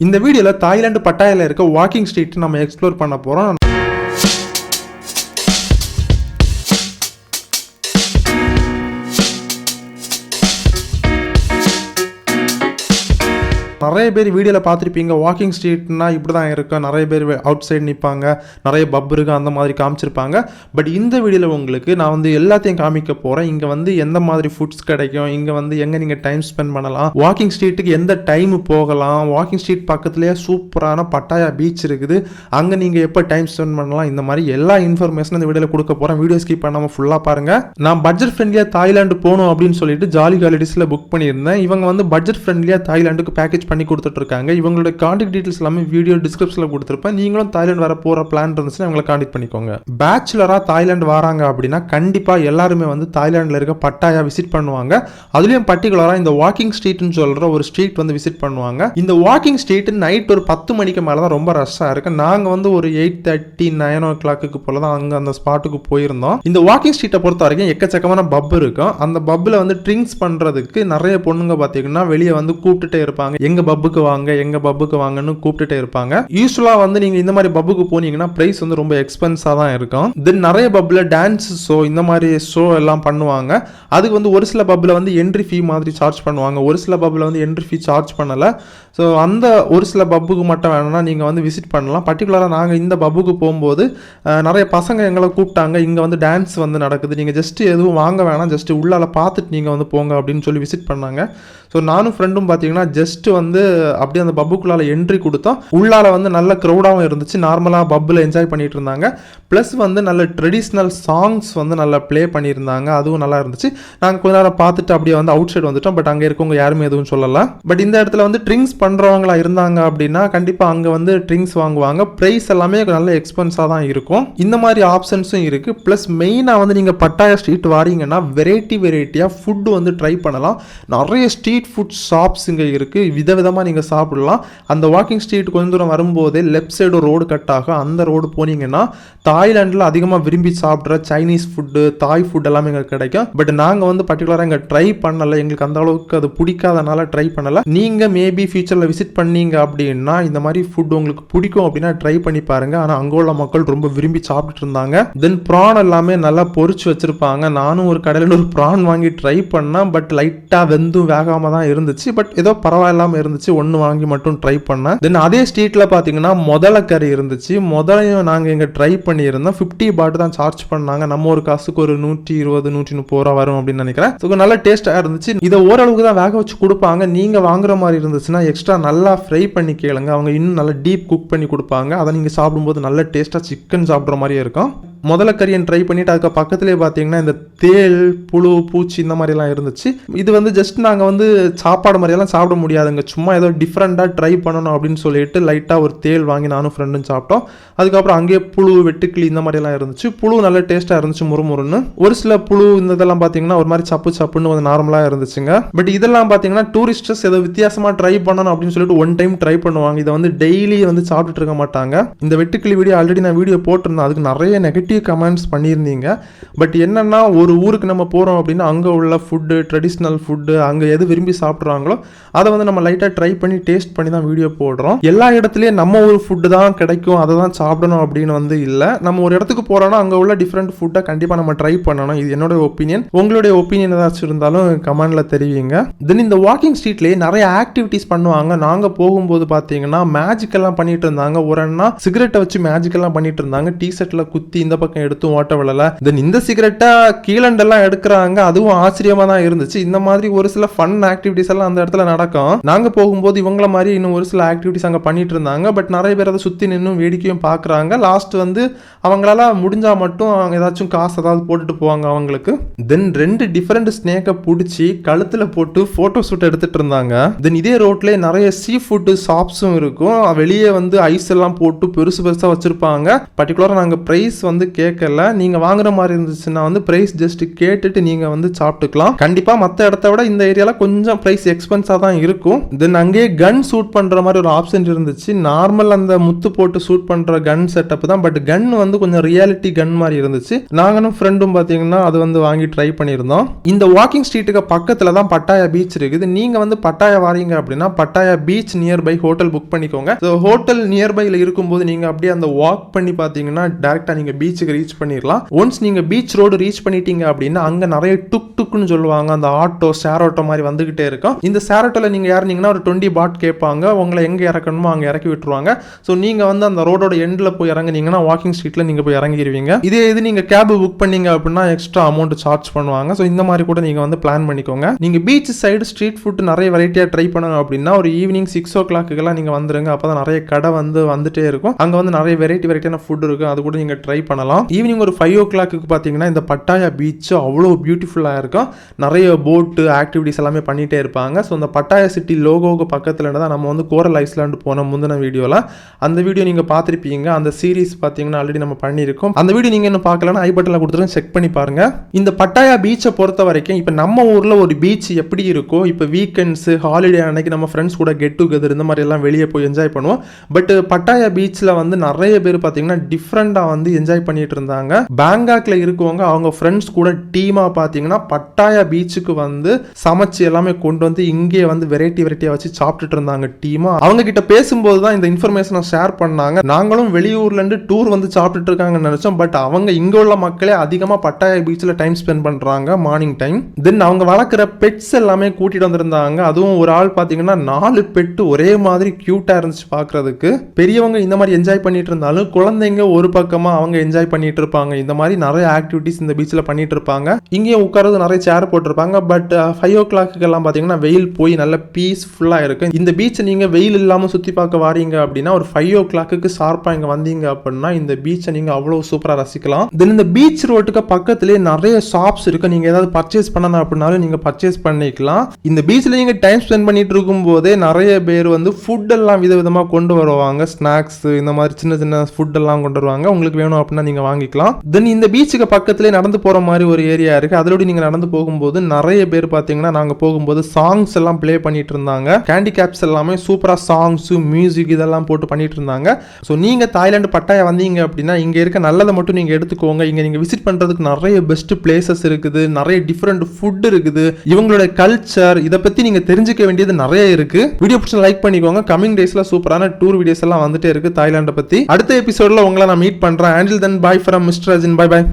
இந்த வீடியோவில் தாய்லாந்து பட்டாயில் இருக்க வாக்கிங் ஸ்ட்ரீட் நம்ம எக்ஸ்ப்ளோர் பண்ண போகிறோம் நிறைய பேர் வீடியோவில் பார்த்துருப்பீங்க. வாக்கிங் ஸ்ட்ரீட்னா இப்படி தான் இருக்கும் நிறைய பேர் அவுட் சைடு நிற்பாங்க நிறைய பப் இருக்குது அந்த மாதிரி காமிச்சிருப்பாங்க. பட் இந்த வீடியோவில் உங்களுக்கு நான் வந்து எல்லாத்தையும் காமிக்க போகிறேன் இங்கே வந்து எந்த மாதிரி ஃபுட்ஸ் கிடைக்கும்? இங்கே வந்து எங்கே நீங்கள் டைம் ஸ்பெண்ட் பண்ணலாம்? வாக்கிங் ஸ்ட்ரீட்டுக்கு எந்த டைம் போகலாம்? வாக்கிங் ஸ்ட்ரீட் பக்கத்துலேயே சூப்பரான பட்டாயா பீச் இருக்குது. அங்கே நீங்கள் எப்போ டைம் ஸ்பெண்ட் பண்ணலாம்? இந்த மாதிரி எல்லா இன்ஃபர்மேஷனும் இந்த வீடியோவில் கொடுக்க போகிறேன் வீடியோ ஸ்கிப் பண்ணாமல் ஃபுல்லாக பாருங்கள் நான் பட்ஜெட் ஃப்ரெண்ட்லியாக தாய்லாந்து போகணும் அப்படின்னு சொல்லிட்டு ஜாலி ஹாலிடேஸில் புக் பண்ணியிருந்தேன். இவங்க வந்து பட்ஜெட் ஃப்ரெண்ட்லியாக தாய்லாந்துக்கு பேக்கேஜ் பண்ணி கொடுத்துட்டு இருக்காங்க இவங்களோட காண்டாக்ட் டீட்டெயில்ஸ் எல்லாமே வீடியோ டிஸ்கிரிப்ஷனில் கொடுத்துருப்பேன். நீங்களும் தாய்லாந்து வர போகிற பிளான் இருந்துச்சுன்னா இவங்களை காண்டாக்ட் பண்ணிக்கோங்க. பேச்சுலராக தாய்லாந்து வராங்க அப்படின்னா கண்டிப்பாக எல்லாருமே வந்து தாய்லாண்டில் இருக்க பட்டாயா விசிட் பண்ணுவாங்க. அதுலேயும் பர்டிகுலராக இந்த வாக்கிங் ஸ்ட்ரீட்னு சொல்கிற ஒரு ஸ்ட்ரீட் வந்து விசிட் பண்ணுவாங்க. இந்த வாக்கிங் ஸ்ட்ரீட் நைட் ஒரு பத்து மணிக்கு மேலே தான் ரொம்ப ரஷ்ஷாக இருக்கு. நாங்கள் வந்து ஒரு eight thirty nine o'clock போல தான் அங்கே அந்த ஸ்பாட்டுக்கு போயிருந்தோம். இந்த வாக்கிங் ஸ்ட்ரீட்டை பொறுத்த வரைக்கும் எக்கச்சக்கமான பப் இருக்கும். அந்த பப்பில் வந்து ட்ரிங்க்ஸ் பண்ணுறதுக்கு நிறைய பொண்ணுங்க பார்த்தீங்கன்னா வெளியே வந்து கூப்பிட்டுட்டே இருப்பாங்க. எங்கள் பப்புக்கு வாங்க எங்கள் பப்புக்கு வாங்கன்னு கூப்பிட்டுட்டே இருப்பாங்க. யூஸ்வலாக வந்து நீங்கள் இந்த மாதிரி பப்புக்கு போனீங்கன்னா ப்ரைஸ் வந்து ரொம்ப எக்ஸ்பென்ஸாக தான் இருக்கும். தென் நிறைய பப்பில் டான்ஸ் ஷோ இந்த மாதிரி ஷோ எல்லாம் பண்ணுவாங்க. அதுக்கு வந்து ஒரு சில பப்பில் வந்து என்ட்ரி ஃபீ மாதிரி சார்ஜ் பண்ணுவாங்க. ஒரு சில பப்பில் வந்து என்ட்ரி ஃபீ சார்ஜ் பண்ணலை. ஸோ அந்த ஒரு சில பப்புக்கு மட்டும் வேணும்னா நீங்கள் வந்து விசிட் பண்ணலாம். பர்டிகுலராக நாங்கள் இந்த பப்புக்கு போகும்போது நிறைய பசங்க எங்களை கூப்பிட்டாங்க. இங்கே வந்து டான்ஸ் வந்து நடக்குது. நீங்கள் ஜஸ்ட்டு எதுவும் வாங்க வேணாம். ஜஸ்ட்டு உள்ளால பார்த்துட்டு நீங்கள் வந்து போங்க அப்படின்னு சொல்லி விசிட் பண்ணாங்க. ஸோ நானும் ஃப்ரெண்டும் பார்த்தீங்கன்னா ஜஸ்ட்டு வந்து வந்து அப்படியே அந்த பப்புக்குள்ளால என்ட்ரி கொடுத்தோம் உள்ளால வந்து நல்ல க்ரௌடாகவும் இருந்துச்சு. நார்மலாக பப்பில் என்ஜாய் பண்ணிட்டு இருந்தாங்க. ப்ளஸ் வந்து நல்ல ட்ரெடிஷ்னல் சாங்ஸ் வந்து நல்லா ப்ளே பண்ணியிருந்தாங்க. அதுவும் நல்லா இருந்துச்சு. நாங்கள் கொஞ்ச நேரம் பார்த்துட்டு அப்படியே வந்து அவுட் சைடு வந்துட்டோம். பட் அங்கே இருக்கவங்க யாருமே எதுவும் சொல்லலாம் பட் இந்த இடத்துல வந்து ட்ரிங்க்ஸ் பண்ணுறவங்களா இருந்தாங்க அப்படின்னா கண்டிப்பாக அங்கே வந்து ட்ரிங்க்ஸ் வாங்குவாங்க. ப்ரைஸ் எல்லாமே நல்ல எக்ஸ்பென்ஸாக தான் இருக்கும். இந்த மாதிரி ஆப்ஷன்ஸும் இருக்குது ப்ளஸ் மெயினாக வந்து நீங்கள் பட்டாயா ஸ்ட்ரீட் வாரீங்கன்னா வெரைட்டி வெரைட்டியாக ஃபுட்டு வந்து ட்ரை பண்ணலாம். நிறைய ஸ்ட்ரீட் ஃபுட் ஷாப்ஸ் இங்கே இருக்குது வித விதமாக நீங்கள் சாப்பிடலாம். அந்த வாக்கிங் ஸ்ட்ரீட் கொஞ்சம் தூரம் வரும்போதே லெஃப்ட் சைடு ரோடு கட் ஆகும் அந்த ரோடு போனீங்கன்னா தாய்லாண்டில் அதிகமாக விரும்பி சாப்பிட்ற சைனீஸ் ஃபுட்டு தாய் ஃபுட் எல்லாமே இங்கே கிடைக்கும். பட் நாங்கள் வந்து பர்டிகுலராக இங்கே ட்ரை பண்ணலை. எங்களுக்கு அந்த அளவுக்கு அது பிடிக்காதனால ட்ரை பண்ணலை. நீங்கள் மேபி ஃபியூச்சரில் விசிட் பண்ணீங்க அப்படின்னா இந்த மாதிரி ஃபுட் உங்களுக்கு பிடிக்கும் அப்படின்னா ட்ரை பண்ணி பாருங்க. ஆனால் அங்கே உள்ள மக்கள் ரொம்ப விரும்பி சாப்பிட்டுட்டு இருந்தாங்க. தென் ப்ரான் எல்லாமே நல்லா பொறிச்சு வச்சிருப்பாங்க. நானும் ஒரு கடையில் ஒரு ப்ரான் வாங்கி ட்ரை பண்ணேன். பட் லைட்டாக வெந்தும் வேகாமல் தான் இருந்துச்சு. பட் ஏதோ பரவாயில்லாமல் இருந்து இருந்துச்சு ஒன்று வாங்கி மட்டும் ட்ரை பண்ணேன். தென் அதே ஸ்ட்ரீட்டில் பார்த்தீங்கன்னா முதல கறி இருந்துச்சு. முதலையும் நாங்கள் இங்கே ட்ரை பண்ணியிருந்தோம். ஃபிஃப்டி பாட்டு தான் சார்ஜ் பண்ணாங்க. நம்ம ஒரு காசுக்கு ஒரு நூற்றி இருபது நூற்றி முப்பது ரூபா வரும் அப்படின்னு நினைக்கிறேன். ஸோ நல்ல டேஸ்ட்டாக இருந்துச்சு. இதை ஓரளவுக்கு தான் வேக வச்சு கொடுப்பாங்க. நீங்கள் வாங்குற மாதிரி இருந்துச்சுன்னா எக்ஸ்ட்ரா நல்லா ஃப்ரை பண்ணி கேளுங்க. அவங்க இன்னும் நல்லா டீப் குக் பண்ணி கொடுப்பாங்க. அதை நீங்கள் சாப்பிடும்போது நல்ல டேஸ்ட்டாக சிக்கன் சாப்பிட்ற மாதிரியே இருக்கும். முதல்ல கரியன் ட்ரை பண்ணிட்டு அதுக்கு பக்கத்துலேயே பார்த்தீங்கன்னா இந்த தேள் புழு பூச்சி இந்த மாதிரிலாம் இருந்துச்சு. இது வந்து ஜஸ்ட் நாங்கள் வந்து சாப்பாடு மாதிரியெல்லாம் சாப்பிட முடியாதுங்க. சும்மா ஏதோ டிஃப்ரெண்ட்டாக ட்ரை பண்ணணும் அப்படின்னு சொல்லிட்டு லைட்டாக ஒரு தேள் வாங்கி நானும் ஃப்ரெண்டும் சாப்பிட்டோம். அதுக்கப்புறம் அங்கேயே புழு வெட்டுக்கிளி இந்த மாதிரிலாம் இருந்துச்சு. புழு நல்ல டேஸ்ட்டாக இருந்துச்சு முறுமுறுன்னு ஒரு சில புழு இந்த இதெல்லாம் பார்த்தீங்கன்னா ஒரு மாதிரி சப்பு சப்புன்னு வந்து நார்மலாக இருந்துச்சுங்க. பட் இதெல்லாம் பார்த்தீங்கன்னா டூரிஸ்டர்ஸ் ஏதோ வித்தியாசமாக ட்ரை பண்ணணும் அப்படின்னு சொல்லிட்டு ஒன் டைம் ட்ரை பண்ணுவாங்க. இதை வந்து டெய்லி வந்து சாப்பிட்டுட்டு இருக்க மாட்டாங்க. இந்த வெட்டுக்கிளி வீடியோ ஆல்ரெடி நான் வீடியோ போட்டிருந்தேன். அதுக்கு நிறைய நெகட்டிவ் கமெண்ட்ஸ் பண்ணியிருந்தீங்க. பட் என்னென்னா ஒரு ஊருக்கு நம்ம போகிறோம் அப்படின்னா அங்கே உள்ள ஃபுட்டு ட்ரெடிஷ்னல் ஃபுட்டு அங்கே எது விரும்பி சாப்பிட்றாங்களோ அதை வந்து நம்ம லைட்டாக ட்ரை பண்ணி டேஸ்ட் பண்ணி தான் வீடியோ போடுறோம். எல்லா இடத்துலையும் நம்ம ஒரு ஃபுட்டு தான் கிடைக்கும் அதை தான் சாப்பிடணும் அப்படின்னு வந்து இல்லை. நம்ம ஒரு இடத்துக்கு போகிறோன்னா அங்கே உள்ள டிஃப்ரெண்ட் ஃபுட்டை கண்டிப்பாக நம்ம ட்ரை பண்ணணும். இது என்னோட ஒப்பீனியன் உங்களுடைய ஒப்பீனியன் ஏதாச்சும் இருந்தாலும் கமெண்டில் தெரிவிங்க. தென் இந்த வாக்கிங் ஸ்ட்ரீட்லேயே நிறைய ஆக்டிவிட்டீஸ் பண்ணுவாங்க. நாங்கள் போகும்போது பார்த்தீங்கன்னா மேஜிக்கெல்லாம் பண்ணிட்டு இருந்தாங்க. ஒரு அண்ணா சிகரெட்டை வச்சு மேஜிக்கெல்லாம் பண்ணிட்டு இருந்தாங்க. டீ ஷர்ட்ல குத்தி இந்த பக்கம் எடுத்தும் ஓட்ட விழல தென் இந்த சிகரெட்டை கீழண்டெல்லாம் எடுக்கிறாங்க. அதுவும் ஆச்சரியமா தான் இருந்துச்சு. இந்த மாதிரி ஒரு சில ஃபன் ஆக்டிவிட்டிஸ் எல்லாம் அந்த இடத்துல நடக்கும். நாங்க போகும்போது இவங்கள மாதிரி இன்னும் ஒரு சில ஆக்டிவிட்டிஸ் அங்க பண்ணிட்டு இருந்தாங்க. பட் நிறைய பேர் அதை சுத்தி நின்னும் வேடிக்கையும் பாக்குறாங்க லாஸ்ட் வந்து அவங்களால முடிஞ்சா மட்டும் அவங்க ஏதாச்சும் காசு ஏதாவது போட்டுட்டு போவாங்க அவங்களுக்கு. தென் ரெண்டு டிஃப்ரெண்ட் ஸ்னேக்கை பிடிச்சி கழுத்துல போட்டு போட்டோ ஷூட் எடுத்துட்டு இருந்தாங்க. தென் இதே ரோட்ல நிறைய சீ ஃபுட்டு ஷாப்ஸும் இருக்கும். வெளியே வந்து ஐஸ் எல்லாம் போட்டு பெருசு பெருசா வச்சிருப்பாங்க. பர்டிகுலரா நாங்க பிரைஸ் வந்து கேட்கல. நீங்கள் வாங்குற மாதிரி இருந்துச்சுன்னா வந்து ப்ரைஸ் ஜஸ்ட் கேட்டுட்டு நீங்கள் வந்து சாப்பிட்டுக்கலாம். கண்டிப்பாக மற்ற இடத்த விட இந்த ஏரியாவில் கொஞ்சம் ப்ரைஸ் எக்ஸ்பென்ஸாக தான் இருக்கும். தென் அங்கேயே கன் ஷூட் பண்ணுற மாதிரி ஒரு ஆப்ஷன் இருந்துச்சு. நார்மல் அந்த முத்து போட்டு ஷூட் பண்ணுற கன் செட்டப் தான். பட் கன் வந்து கொஞ்சம் ரியாலிட்டி கன் மாதிரி இருந்துச்சு. நாங்களும் ஃப்ரெண்டும் பார்த்தீங்கன்னா அது வந்து வாங்கி ட்ரை பண்ணியிருந்தோம். இந்த வாக்கிங் ஸ்ட்ரீட்டுக்கு பக்கத்தில் தான் பட்டாயா பீச் இருக்குது. நீங்கள் வந்து பட்டாயா வாரீங்க அப்படின்னா Pattaya beach nearby hotel book பண்ணிக்கோங்க. ஸோ ஹோட்டல் நியர்பையில் இருக்கும்போது நீங்கள் அப்படியே அந்த வாக் பண்ணி பார்த்தீங்கன்னா டேரெக்டாக நீங்கள் பீச்சுக்கு ரீச் பண்ணிடலாம் ஒன்ஸ் நீங்கள் பீச் ரோடு ரீச் பண்ணிட்டீங்க அப்படின்னா அங்கே நிறைய டுக் டுக்குன்னு சொல்லுவாங்க. அந்த ஆட்டோ ஷேர் ஆட்டோ மாதிரி வந்துகிட்டே இருக்கும். இந்த ஷேர் ஆட்டோவில் நீங்கள் இறங்கினீங்கன்னா ஒரு டுவெண்ட்டி பாட் கேட்பாங்க. உங்களை எங்கே இறக்கணுமோ அங்கே இறக்கி விட்டுருவாங்க. ஸோ நீங்கள் வந்து அந்த ரோடோட எண்டில் போய் இறங்குனீங்கன்னா வாக்கிங் ஸ்ட்ரீட்டில் நீங்கள் போய் இறங்கிடுவீங்க இதே இது நீங்கள் கேப் புக் பண்ணீங்க அப்படின்னா எக்ஸ்ட்ரா அமௌண்ட் சார்ஜ் பண்ணுவாங்க. ஸோ இந்த மாதிரி கூட நீங்கள் வந்து பிளான் பண்ணிக்கோங்க. நீங்கள் பீச் சைடு ஸ்ட்ரீட் ஃபுட் நிறைய வெரைட்டியாக ட்ரை பண்ணணும் அப்படின்னா ஒரு ஈவினிங் சிக்ஸ் ஓ கிளாக்குக்கெல்லாம் நீங்கள் வந்துருங்க. அப்போ தான் நிறைய கடை வந்து வந்துட்டே இருக்கும். அங்கே வந்து நிறைய வெரைட்டி வெரைட்டியான ஃபுட் இருக்கும் அது கூட நீங்கள் ட்ரை பண்ணலாம். ஈவினிங் ஒரு ஃபைவ் ஓ கிளாக்கு பார்த்தீங்கன்னா இந்த பட்டாயா பீச் அவ்வளோ பியூட்டிஃபுல்லாக இருக்கும். நிறைய போட்டு ஆக்டிவிட்டிஸ் எல்லாமே பண்ணிகிட்டே இருப்பாங்க. ஸோ அந்த பட்டாயா சிட்டி லோகோவுக்கு பக்கத்தில் தான் நம்ம வந்து கோரல் ஐஸ்லாண்டு போன முந்தின வீடியோவில் அந்த வீடியோ நீங்கள் பார்த்துருப்பீங்க. அந்த சீரிஸ் பார்த்தீங்கன்னா ஆல்ரெடி நம்ம பண்ணியிருக்கோம். அந்த வீடியோ நீங்கள் இன்னும் பார்க்கலன்னா ஐ பட்டனில் கொடுத்துருங்க செக் பண்ணி பாருங்கள் இந்த பட்டாயா பீச்சை பொறுத்த வரைக்கும் இப்போ நம்ம ஊரில் ஒரு பீச் எப்படி இருக்கோ இப்போ வீக்கெண்ட்ஸு ஹாலிடே அன்னைக்கு நம்ம ஃப்ரெண்ட்ஸ் கூட கெட் டுகெதர் இந்த மாதிரி எல்லாம் வெளியே போய் என்ஜாய் பண்ணுவோம். பட் பட்டாயா பீச்சில் வந்து நிறைய பேர் பார்த்தீங்கன்னா டிஃப்ரெண்ட்டாக வந்து என்ஜாய் பண்ணி பண்ணிட்டு இருந்தாங்க. பேங்காக்ல இருக்கவங்க அவங்க ஃப்ரெண்ட்ஸ் கூட டீமாக பார்த்தீங்கன்னா பட்டாயா பீச்சுக்கு வந்து சமைச்சு எல்லாமே கொண்டு வந்து இங்கே வந்து வெரைட்டி வெரைட்டியாக வச்சு சாப்பிட்டுட்டு இருந்தாங்க டீமாக அவங்க கிட்ட பேசும்போது தான் இந்த இன்ஃபர்மேஷனை ஷேர் பண்ணாங்க. நாங்களும் வெளியூர்லேருந்து டூர் வந்து சாப்பிட்டுட்டு இருக்காங்கன்னு நினச்சோம். பட் அவங்க இங்கே உள்ள மக்களே அதிகமாக பட்டாயா பீச்சில் டைம் ஸ்பெண்ட் பண்ணுறாங்க மார்னிங் டைம் தென் அவங்க வளர்க்குற பெட்ஸ் எல்லாமே கூட்டிகிட்டு வந்திருந்தாங்க. அதுவும் ஒரு ஆள் பார்த்தீங்கன்னா நாலு பெட்டு ஒரே மாதிரி க்யூட்டாக இருந்துச்சு பார்க்குறதுக்கு பெரியவங்க இந்த மாதிரி என்ஜாய் பண்ணிட்டு இருந்தாலும் குழந்தைங்க ஒரு பக்கமாக அவங்க என்ஜாய் பண்ணிட்டு இருப்பாங்க இந்த மாதிரி நிறைய ஆக்டிவிட்டிஸ் இந்த பீச்சில் பண்ணிட்டு இருப்பாங்க இங்கேயும் உட்காரது நிறைய சேர் போட்டிருப்பாங்க. பட் ஃபைவ் uh, ஓ கிளாக்குக்கெல்லாம் பார்த்தீங்கன்னா வெயில் போய் நல்ல பீஸ்ஃபுல்லாக இருக்கு. இந்த பீச்சை நீங்கள் வெயில் இல்லாமல் சுற்றி பார்க்க வாரீங்க அப்படின்னா ஒரு ஃபைவ் ஓ கிளாக்கு ஷார்ப்பாக இங்கே வந்தீங்க அப்படின்னா இந்த பீச்சை நீங்கள் அவ்வளோ சூப்பராக ரசிக்கலாம். தென் இந்த பீச் ரோட்டுக்கு பக்கத்துலேயே நிறைய ஷாப்ஸ் இருக்கு. நீங்கள் ஏதாவது பர்ச்சேஸ் பண்ணணும் அப்படின்னாலும் நீங்கள் பர்ச்சேஸ் பண்ணிக்கலாம். இந்த பீச்சில் நீங்கள் டைம் ஸ்பெண்ட் பண்ணிட்டு இருக்கும்போதே நிறைய பேர் வந்து ஃபுட் எல்லாம் விதவிதமாக கொண்டு வருவாங்க. ஸ்நாக்ஸ் இந்த மாதிரி சின்ன சின்ன ஃபுட் எல்லாம் கொண்டு வருவாங்க. உங்களுக்கு வேணும் அப்படின்னா நீங்கள் வாங்கிக்கலாம். தென் இந்த பீச்சுக்கு பக்கத்துலேயே நடந்து போகிற மாதிரி ஒரு ஏரியா இருக்கு. அதோட நீங்கள் நடந்து போகும்போது நிறைய பேர் பார்த்தீங்கன்னா நாங்கள் போகும்போது சாங்ஸ் எல்லாம் ப்ளே பண்ணிட்டு இருந்தாங்க. கேண்டி கேப்ஸ் எல்லாமே சூப்பராக சாங்ஸு மியூசிக் இதெல்லாம் போட்டு பண்ணிட்டு இருந்தாங்க. ஸோ நீங்கள் தாய்லாந்து பட்டாயா வந்தீங்க அப்படின்னா இங்கே இருக்க நல்லதை மட்டும் நீங்கள் எடுத்துக்கோங்க. இங்கே நீங்கள் விசிட் பண்ணுறதுக்கு நிறைய பெஸ்ட் பிளேசஸ் இருக்குது. நிறைய டிஃப்ரெண்ட் ஃபுட் இருக்குது. இவங்களோட கல்ச்சர் இதை பற்றி நீங்கள் தெரிஞ்சுக்க வேண்டியது நிறைய இருக்குது வீடியோ பிடிச்சி லைக் பண்ணிக்கோங்க. கமிங் டேஸில் சூப்பரான டூர் வீடியோஸ் எல்லாம் வந்துட்டே இருக்குது தாய்லாண்டை பற்றி அடுத்த எபிசோடில் உங்களை நான் மீட் பண்ணுறேன் ஆண்டில் தென் Bye from Mr. Azin. Bye bye.